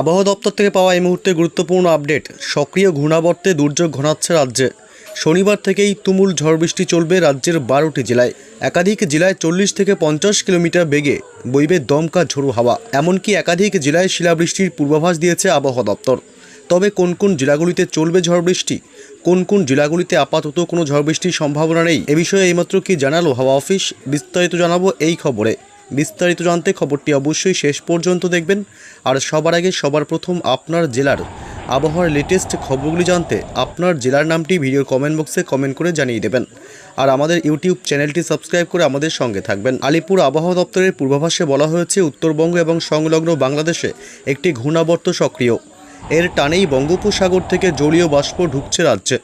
আবহাওয়া দপ্তর থেকে পাওয়া এই মুহূর্তে গুরুত্বপূর্ণ আপডেট, সক্রিয় ঘূর্ণাবর্তে দুর্যোগ ঘনাচ্ছে রাজ্যে। শনিবার থেকেই তুমুল ঝড় বৃষ্টি চলবে রাজ্যের বারোটি জেলায়। একাধিক জেলায় চল্লিশ থেকে পঞ্চাশ কিলোমিটার বেগে বইবে দমকা ঝোড়ো হাওয়া। এমনকি একাধিক জেলায় শিলাবৃষ্টির পূর্বাভাস দিয়েছে আবহাওয়া দপ্তর। তবে কোন কোন জেলাগুলিতে চলবে ঝড় বৃষ্টি, কোন কোন জেলাগুলিতে আপাতত কোনো ঝড় বৃষ্টির সম্ভাবনা নেই, এ বিষয়ে এইমাত্র কি জানালো হাওয়া অফিস, বিস্তারিত জানাব এই খবরে। বিস্তারিত জানতে খবরটি অবশ্যই শেষ পর্যন্ত দেখবেন। আর সবার আগে সবার প্রথম আপনার জেলার আবহাওয়ার লেটেস্ট খবরগুলি জানতে আপনার জেলার নামটি ভিডিও কমেন্ট বক্সে কমেন্ট করে জানিয়ে দেবেন। আর আমাদের ইউটিউব চ্যানেলটি সাবস্ক্রাইব করে আমাদের সঙ্গে থাকবেন। আলিপুর আবহাওয়া দপ্তরের পূর্বাভাসে বলা হয়েছে, উত্তরবঙ্গ এবং সংলগ্ন বাংলাদেশে একটি ঘূর্ণাবর্ত সক্রিয়। এর টানেই বঙ্গোপসাগর থেকে জলীয় বাষ্প ঢুকছে রাজ্যে।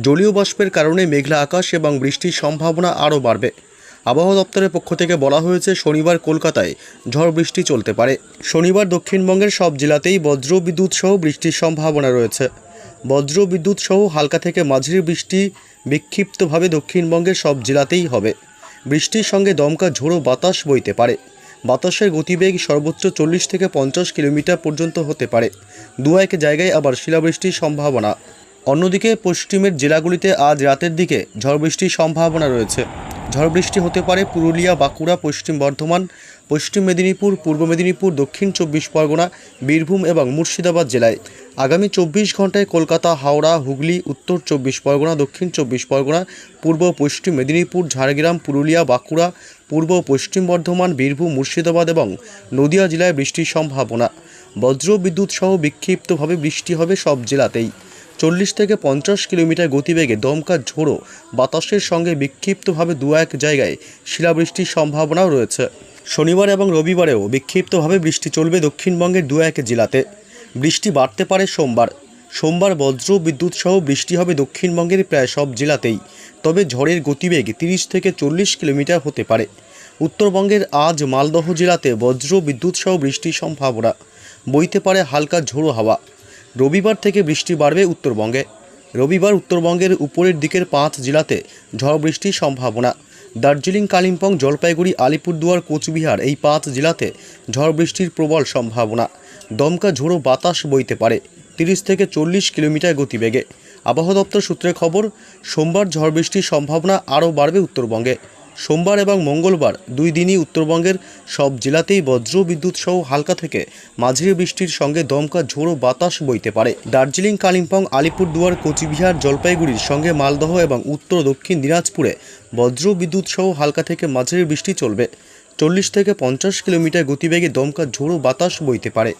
জলীয় বাষ্পের কারণে মেঘলা আকাশ এবং বৃষ্টির সম্ভাবনা আরও বাড়বে। আবহাওয়া দপ্তরের পক্ষ থেকে বলা হয়েছে, শনিবার কলকাতায় ঝড় বৃষ্টি চলতে পারে। শনিবার দক্ষিণবঙ্গের সব জেলাতেই বজ্র বিদ্যুৎ সহ বৃষ্টির সম্ভাবনা রয়েছে। বজ্র বিদ্যুৎ সহ হালকা থেকে মাঝারি বৃষ্টি বিক্ষিপ্তভাবে দক্ষিণবঙ্গের সব জেলাতেই হবে। বৃষ্টির সঙ্গে দমকা ঝোড়ো বাতাস বইতে পারে। বাতাসের গতিবেগ সর্বোচ্চ চল্লিশ থেকে পঞ্চাশ কিলোমিটার পর্যন্ত হতে পারে। দু এক জায়গায় আবার শিলাবৃষ্টির সম্ভাবনা। অন্যদিকে পশ্চিমের জেলাগুলিতে আজ রাতের দিকে ঝড় বৃষ্টির সম্ভাবনা রয়েছে। ঝড় বৃষ্টি হতে পারে পুরুলিয়া, বাঁকুড়া, পশ্চিম বর্ধমান, পশ্চিম মেদিনীপুর, পূর্ব মেদিনীপুর, দক্ষিণ চব্বিশ পরগনা, বীরভূম এবং মুর্শিদাবাদ জেলায়। আগামী চব্বিশ ঘন্টায় কলকাতা, হাওড়া, হুগলি, উত্তর চব্বিশ পরগনা, দক্ষিণ চব্বিশ পরগনা, পূর্ব পশ্চিম মেদিনীপুর, ঝাড়গ্রাম, পুরুলিয়া, বাঁকুড়া, পূর্ব পশ্চিম বর্ধমান, বীরভূম, মুর্শিদাবাদ এবং নদিয়া জেলায় বৃষ্টির সম্ভাবনা। বজ্র বিদ্যুৎ সহ বিক্ষিপ্তভাবে বৃষ্টি হবে সব জেলাতেই। চল্লিশ থেকে পঞ্চাশ কিলোমিটার গতিবেগে দমকা ঝোড়ো বাতাসের সঙ্গে বিক্ষিপ্তভাবে দু এক জায়গায় শিলাবৃষ্টির সম্ভাবনাও রয়েছে। শনিবার এবং রবিবারেও বিক্ষিপ্তভাবে বৃষ্টি চলবে দক্ষিণবঙ্গের দু এক জেলাতে। বৃষ্টি বাড়তে পারে সোমবার। সোমবার বজ্র বিদ্যুৎ সহ বৃষ্টি হবে দক্ষিণবঙ্গের প্রায় সব জেলাতেই, তবে ঝড়ের গতিবেগ তিরিশ থেকে চল্লিশ কিলোমিটার হতে পারে। উত্তরবঙ্গের আজ মালদহ জেলাতে বজ্র বিদ্যুৎ সহ বৃষ্টির সম্ভাবনা, বইতে পারে হালকা ঝোড়ো হাওয়া। রবিবার থেকে বৃষ্টি বাড়বে উত্তরবঙ্গে। রবিবার উত্তরবঙ্গের উপরের দিকের পাঁচ জেলাতে ঝড় বৃষ্টির সম্ভাবনা। দার্জিলিং, কালিম্পং, জলপাইগুড়ি, আলিপুরদুয়ার, কোচবিহার এই পাঁচ জেলাতে ঝড় বৃষ্টির প্রবল সম্ভাবনা। দমকা ঝোড়ো বাতাস বইতে পারে। তিরিশ থেকে চল্লিশ কিলোমিটার গতিবেগে। আবহাওয়া দপ্তর সূত্রে খবর, সোমবার ঝড় বৃষ্টির সম্ভাবনা আরও বাড়বে উত্তরবঙ্গে। সোমবার এবং মঙ্গলবার দুই দিনই উত্তরবঙ্গের সব জেলাতেই বজ্র বিদ্যুৎ সহ হালকা থেকে মাঝারি বৃষ্টির সঙ্গে দমকা ঝোড়ো বাতাস বইতে পারে। দার্জিলিং, কালিম্পং, আলিপুরদুয়ার, কোচবিহার, জলপাইগুড়ির সঙ্গে মালদহ এবং উত্তর দক্ষিণ দিনাজপুরে বজ্র বিদ্যুৎ সহ হালকা থেকে মাঝারি বৃষ্টি চলবে। চল্লিশ থেকে পঞ্চাশ কিলোমিটার গতিবেগে দমকা ঝোড়ো বাতাস বইতে পারে।